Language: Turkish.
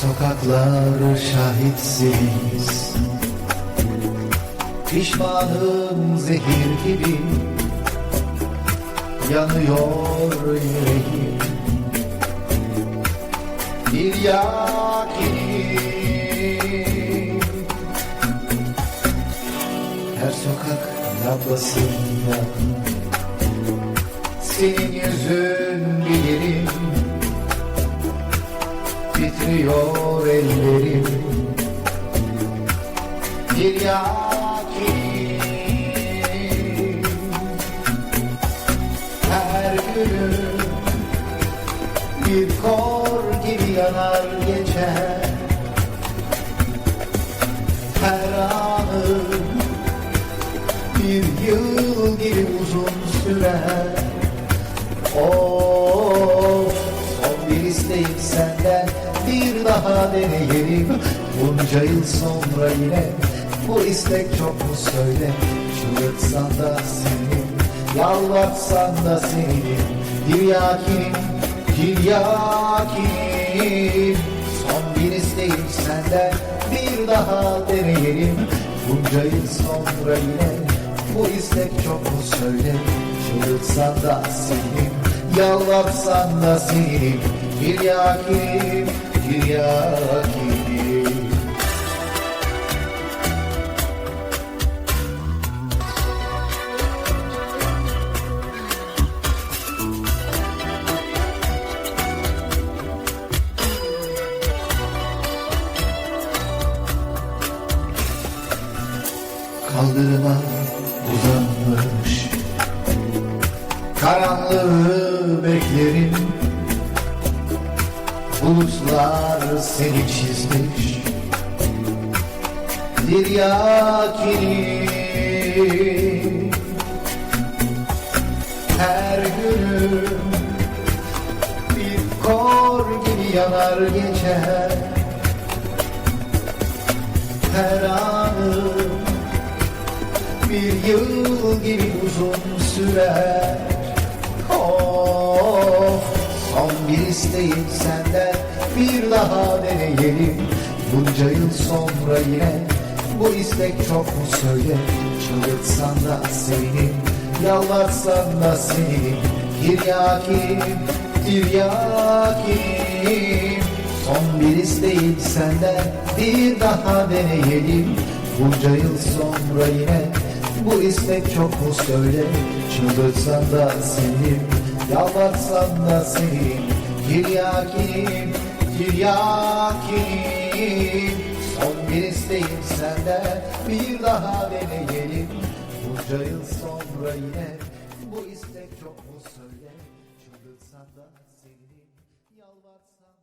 Sokaklar şahitsiz. Pişmanım zehir gibi. Yanıyor yüreğim. Bir yakin Her sokak lambasında Senin yüzün bilirim Titriyor ellerim. Bir yakin Her günüm Bir kor gibi yanar geçer Her anım Bir yıl gibi uzun sürer daha deneyelim. Bunca yıl sonra yine bu istek çok mu söyle? Çığlıksan da senin yalvarsan da senin Bir yakin bir yakin Son bir isteğim senden bir daha deneyelim. Bunca yıl sonra yine bu istek çok mu söyle? Çığlıksan da senin Yalvarsan da senin Bir Kaldırıma uzanmış Karanlığı beklerim Bulutlar seni çizmiş. Bir yakini Her günüm Bir kor gibi yanar geçer. Her anım bir yıl gibi uzun sürer isteğim senden. Bir daha deneyelim. Bunca yıl sonra yine bu istek çok mu söyle? Çığlıksan da senin yalvarsan da senin. Tiryakim, tiryakim Son bir isteğim senden. Bir daha deneyelim. Bunca yıl sonra yine bu istek çok mu söyle? Çıldırsan da senin Yalvarsan da senin Tiryakim, tiryakim Son bir isteğim senden Bir daha deneyelim. Bunca yıl sonra yine Bu istek çok mu söyle Çıldırsan da senin Yalvarsan